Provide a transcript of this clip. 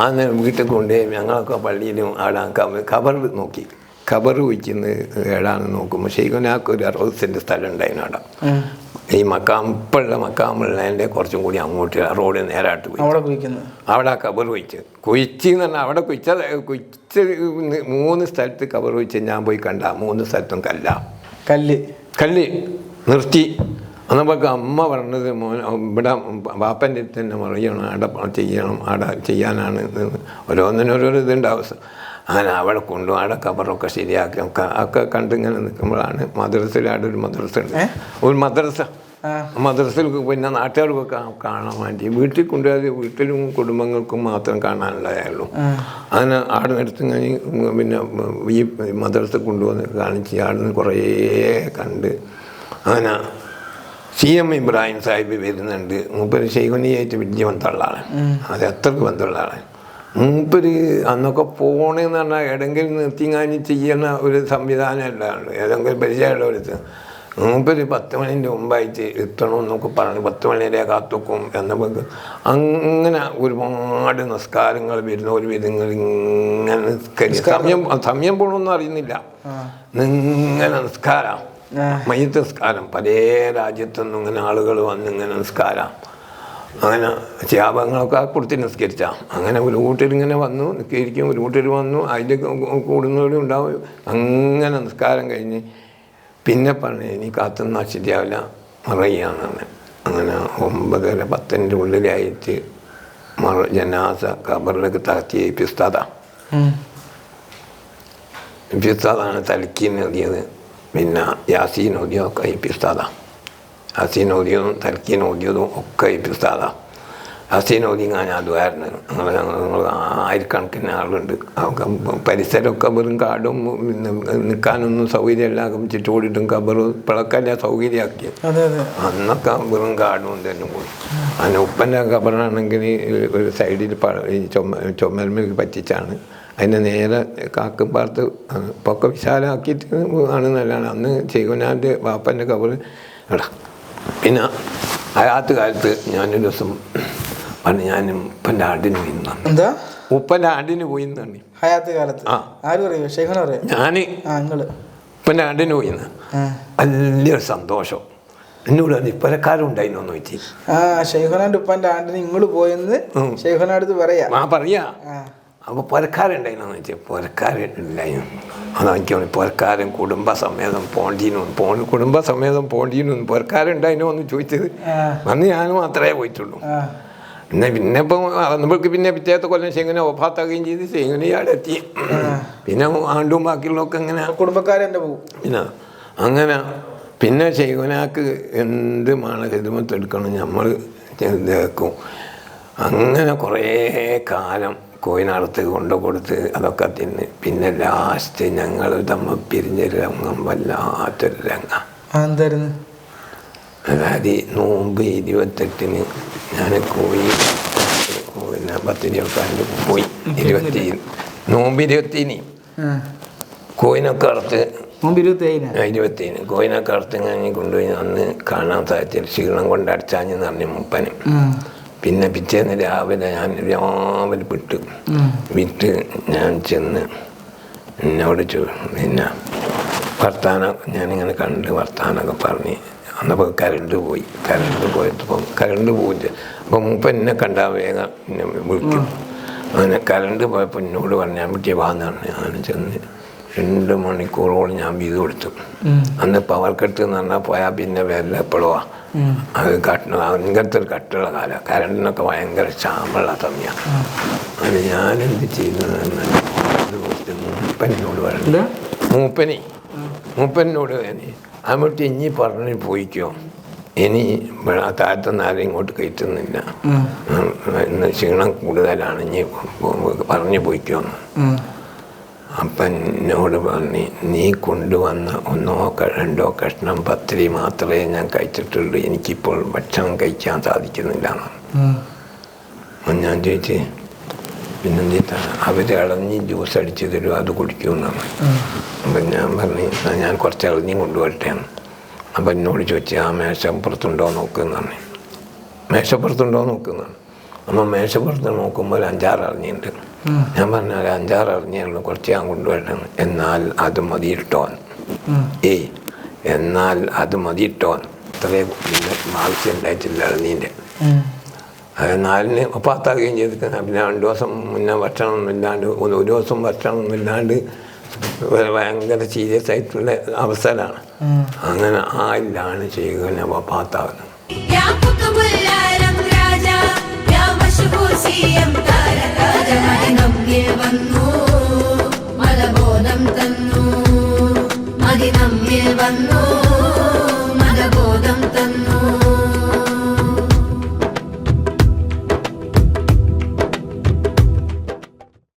ആന്ന് വീട്ടിൽ കൊണ്ടുപോയി ഞങ്ങളൊക്കെ പള്ളിയിലും അവിടെ കബർ നോക്കി. ഖബർ വയ്ക്കുന്ന ഏടാന്ന് നോക്കുമ്പോൾ ഷെയ്ഖുനാക്ക് ഒരു അറുപത് സെന്റ് സ്ഥലം ഉണ്ടായിരുന്നു അവിടെ. ഈ മക്കാം ഇപ്പോഴുള്ള മക്കാമുള്ളതിന്റെ കുറച്ചും കൂടി അങ്ങോട്ട് റോഡ് നേരായിട്ട് പോയി. അവിടെ ആ കബർ കുഴിച്ച് കുഴിച്ച് എന്ന് പറഞ്ഞാൽ അവിടെ കുഴിച്ച കുഴിച്ച് മൂന്ന് സ്ഥലത്ത് കബർ കുഴിച്ച് ഞാൻ പോയി കണ്ട. മൂന്ന് സ്ഥലത്തും കല്ല. കല്ല്. കല്ല് നിർത്തി. അന്നപ്പോൾ അമ്മ പറഞ്ഞത് മോൻ ഇവിടെ ബാപ്പന്റെ അടുത്ത് തന്നെ പറയണം അവിടെ ചെയ്യണം അവിടെ ചെയ്യാനാണ് ഓരോന്നിനും ഓരോന്നിനോരോരോ ഇതുണ്ടാവും അങ്ങനെ അവിടെ കൊണ്ടു അവിടെ കബറൊക്കെ ശരിയാക്കി. ഒക്കെ ഒക്കെ കണ്ടിങ്ങനെ നിൽക്കുമ്പോഴാണ് മദ്രസയിൽ അവിടെ ഒരു മദ്രസ ഉണ്ട്. ഒരു മദ്രസ. മദ്രസയിൽ പിന്നെ നാട്ടുകാർക്കൊക്കെ കാണാൻ വേണ്ടി. വീട്ടിൽ കൊണ്ടുപോയത് വീട്ടിലും കുടുംബങ്ങൾക്കും മാത്രം കാണാനുള്ളതായുള്ളൂ. അങ്ങനെ ആടെ കഴിഞ്ഞ് പിന്നെ ഈ മദ്രസ കൊണ്ടുവന്ന് കാണിച്ച് ആടുന്ന് കുറേ കണ്ട്. അങ്ങനെ സി എം ഇബ്രാഹിം സാഹിബ് വരുന്നുണ്ട്. മൂപ്പര് ശൈഖുനിയായിട്ട് വലിയ ബന്ധമുള്ള ആളാണ്. അത് എത്രക്ക് ബന്ധമുള്ള ആളാണ്. മൂപ്പര് അന്നൊക്കെ പോണെന്ന് പറഞ്ഞാൽ എവിടെങ്കിലും നിർത്തിങ്ങാനി ചെയ്യുന്ന ഒരു സംവിധാനമല്ല. ഏതെങ്കിലും പരിചയമുള്ള ഒരു ഇത്. മൂപ്പര് പത്ത് മണിന്റെ മുമ്പായിട്ട് എത്തണമെന്നൊക്കെ പറഞ്ഞു പത്ത് മണിവരെ കാത്തുക്കും എന്നൊക്കെ അങ്ങനെ ഒരുപാട് നിസ്കാരങ്ങൾ വരുന്ന ഒരു വിധങ്ങൾ ഇങ്ങനെ സമയം സമയം പോകണമെന്നും അറിയുന്നില്ല. ഇങ്ങനെ നിസ്കാരം. മയ്യത്ത് നിസ്കാരം. പല രാജ്യത്തുനിന്നും ഇങ്ങനെ ആളുകൾ വന്ന് ഇങ്ങനെ നിസ്കാരം. അങ്ങനെ ശാപങ്ങളൊക്കെ കൊടുത്ത് നിസ്കരിച്ച. അങ്ങനെ ഒരു കൂട്ടർ ഇങ്ങനെ വന്നു നിസ്കരിക്കും. ഒരു കൂട്ടർ വന്നു അതിന്റെ കൂടുന്നവരും ഉണ്ടാവും. അങ്ങനെ നിസ്കാരം കഴിഞ്ഞ് പിന്നെ പറഞ്ഞു ഇനി കാത്തുനിന്നാൽ ശരിയാവില്ല മറയാന്ന് അങ്ങനെ ഒമ്പതര പത്തിന്റെ ഉള്ളിലായിട്ട് മറ ജനാസ കബറിലേക്ക് താത്തി പിസ്താദ. പിസ്താദാണ് തലക്കിന് എഴുതിയത് പിന്നെ യാസീൻ ഓതിയതൊക്കെ ഈ പിസ്താദ ഹസീൻ ഓതിയതും തലക്കീൻ ഓതിയതും ഒക്കെ ഈ പിസ്താദ ഹസീൻ ഞാൻ അതുമായിരുന്നു ഞങ്ങൾ ഞങ്ങൾ ആയിരക്കണക്കിന് ആളുണ്ട്. പരിസരമൊക്കെ വെറും കാടും നിൽക്കാനൊന്നും സൗകര്യമില്ല. ചുറ്റുകൂടിയിട്ടും കബറും പിളക്കല്ല സൗകര്യമാക്കി അന്നൊക്കെ വെറും കാടും ഇതെല്ലാം കൂടി അങ്ങനെ ഉപ്പന്റെ കബറാണെങ്കിൽ ഒരു സൈഡിൽ ചുമ ചുമൽമേൽ പറ്റിച്ചാണ്. അതിന്റെ നേരെ കാക്കും പാർത്ത് ഇപ്പൊക്കെ വിശാലമാക്കിയിട്ട് ആണ് നല്ലതാണ്. അന്ന് ചെയ്യുന്നതിന്റെ വാപ്പന്റെ കവർ എടാ പിന്നെ അയാത്ത കാലത്ത് ഞാനൊരു ദിവസം പണ്ട് ഞാൻ ഉപ്പന്റെ ആടിന് പോയി എന്താ? ഉപ്പന്റെ ആടിന് പോയി എന്നാണ് ഹയാത്ത് കാലത്ത്? ആ. ആര് പറയൂ? ഷെയ്ഖന പറയും? ഞാൻ ഉപ്പന്റെ ആടിന് പോയി വലിയൊരു സന്തോഷം. എന്നോട് പറഞ്ഞു ഇപ്പലക്കാരും ഉണ്ടായിരുന്നോന്ന് ചോദിച്ചു. ആ ഷെയ്ഖനാട് ഉപ്പന്റെ ആണ്ടിന് ഇങ്ങൾ പോയെന്ന് ഷെയ്ഖന പറയാ. ആ പറയാ. അപ്പോൾ പുരക്കാരുണ്ടായിരുന്നു വെച്ചാൽ പുരക്കാരുണ്ടായിരുന്നു. അത് എനിക്ക് തോന്നി പുരക്കാരൻ കുടുംബസമേതം പോണ്ടീനും പോ കുടുംബസമേതം പോണ്ടീനും പുരക്കാരുണ്ടായിരുന്നു എന്ന് ചോദിച്ചത്. അന്ന് ഞാൻ മാത്രമേ പോയിട്ടുള്ളൂ. പിന്നെ പിന്നെ ഇപ്പം അറന്നപ്പോഴേക്ക് പിന്നെ പിറ്റേത്തെ കൊല്ലം ശെങ്ങനെ ഒഫാത്താക്കുകയും ചെയ്ത് ശെങ്ങനെ ഇയാടെ എത്തി. പിന്നെ ആണ്ടും ബാക്കിയുള്ളതൊക്കെ അങ്ങനെ കുടുംബക്കാരെന്റെ പോകും പിന്നെ അങ്ങനെ പിന്നെ ശൈവനാക്ക് എന്ത് മാണ ഹെതുമത്തെടുക്കണം നമ്മൾ ഇതാക്കും അങ്ങനെ കുറേ കാലം കോയിനടുത്ത് കൊണ്ടു കൊടുത്ത് അതൊക്കെ തിന്ന്. പിന്നെ ലാസ്റ്റ് ഞങ്ങൾ തമ്മിൽ പിരിഞ്ഞ രംഗം വല്ലാത്തൊരു രംഗം. എന്തായിരുന്നു അതായത് നോമ്പ് ഇരുപത്തെട്ടിന് ഞാൻ കോഴി പിന്നെ പത്തിരിയൊക്കെ പോയി. ഇരുപത്തി നോമ്പ് ഇരുപത്തിന്. കോയിനൊക്കെ അറുത്ത് മുമ്പ് ഇരുപത്തി ഏഴിനാ ഇരുപത്തിന് കോയിനൊക്കെ അറുത്ത് കഴിഞ്ഞ് കൊണ്ടുപോയി അന്ന് കാണാൻ സാധിച്ചില്ല ക്ഷീണം കൊണ്ട് അടിച്ചാഞ്ഞെന്ന് പറഞ്ഞു മുപ്പന്. പിന്നെ പിറ്റേന്ന് രാവിലെ ഞാൻ രാവിലെ വിട്ട്. വിട്ട് ഞാൻ ചെന്ന് എന്നോട് ചോ പിന്നെ വർത്താനം ഞാനിങ്ങനെ കണ്ട് വർത്താനമൊക്കെ പറഞ്ഞ് അന്നപ്പോൾ കരണ്ട് പോയി. കരണ്ട് പോയപ്പോൾ കരണ്ട് പോയില്ല അപ്പോൾ മുപ്പ എന്നെ കണ്ടാൽ വേഗം എന്നെ വിളിക്കും. അങ്ങനെ കരണ്ട് പോയപ്പോൾ എന്നോട് പറഞ്ഞു ഞാൻ വിട്ടിയ വാന്നാണ് ഞാൻ ചെന്ന് രണ്ട് മണിക്കൂറോളം ഞാൻ വീത് കൊടുത്തു. അന്ന് പവർ കട്ട് എന്ന് പറഞ്ഞാൽ പോയാൽ പിന്നെ വരില്ല എപ്പോഴോ ഉം. അത് കട്ട് അങ്ങനത്തെ ഒരു കട്ടുള്ള കാലം. കരണ്ടിനൊക്കെ ഭയങ്കര ക്ഷാമുള്ള സമയമാണ് അത് ഞാനെന്ത് ചെയ്തു മൂപ്പനോട് പറഞ്ഞു മൂപ്പനി. മൂപ്പനെ മൂപ്പനോട് അങ്ങോട്ട് ഇനി പറഞ്ഞു പോയിക്കോ. ഇനി താഴത്തുനിന്ന് ആരും ഇങ്ങോട്ട് കയറ്റുന്നില്ല. ഇന്ന് ക്ഷീണം കൂടുതലാണ്. ഇനി പറഞ്ഞു പോയിക്കോന്ന്. അപ്പം എന്നോട് പറഞ്ഞു നീ കൊണ്ടുവന്ന ഒന്നോ രണ്ടോ കഷ്ണം പത്തിരി മാത്രമേ ഞാൻ കഴിച്ചിട്ടുള്ളൂ. എനിക്കിപ്പോൾ ഭക്ഷണം കഴിക്കാൻ സാധിക്കുന്നില്ല. അപ്പം ഞാൻ ചോദിച്ച് പിന്നെന്താ അവർ ഇളഞ്ഞ് ജ്യൂസ് അടിച്ച് തരും അത് കുടിക്കുമെന്നാണ് അപ്പം ഞാൻ പറഞ്ഞു "എന്നാ ഞാൻ കുറച്ച് ഇളഞ്ഞ് കൊണ്ടുവരട്ടെ. അപ്പം എന്നോട് ചോദിച്ചു ആ മേശപ്പുറത്തുണ്ടോ നോക്കുന്നതാണ് മേശപ്പുറത്തുണ്ടോ നോക്കുന്നതാണ് അപ്പം മേശപ്പുറത്ത് നോക്കുമ്പോൾ അഞ്ചാറ് അറിഞ്ഞിട്ടുണ്ട് ഞാൻ പറഞ്ഞ ഒരു അഞ്ചാറ് അറിഞ്ഞുള്ളൂ കുറച്ച് ഞാൻ കൊണ്ടുവരണം. എന്നാൽ അത് മതിയിട്ടോൻ ഏയ് എന്നാൽ അത് മതിയിട്ടോൻ പിന്നെ ആവശ്യം ഉണ്ടായിട്ടില്ല ഇറങ്ങീന്റെ അത് നാലിന് പത്താക്കുകയും ചെയ്തിട്ട് പിന്നെ രണ്ട് ദിവസം മുന്നേ ഭക്ഷണമൊന്നും ഇല്ലാണ്ട് ഒരു ദിവസം ഭക്ഷണമൊന്നും ഇല്ലാണ്ട് ഭയങ്കര സീരിയസ് ആയിട്ടുള്ള അവസരമാണ് അങ്ങനെ ആയില്ലാണ് ചെയ്യുക പാത്താകുന്നത് يا രാജമായി നമ്മെ വന്നു. മലബോധം തന്നു. മതി നമ്മെ വന്നു.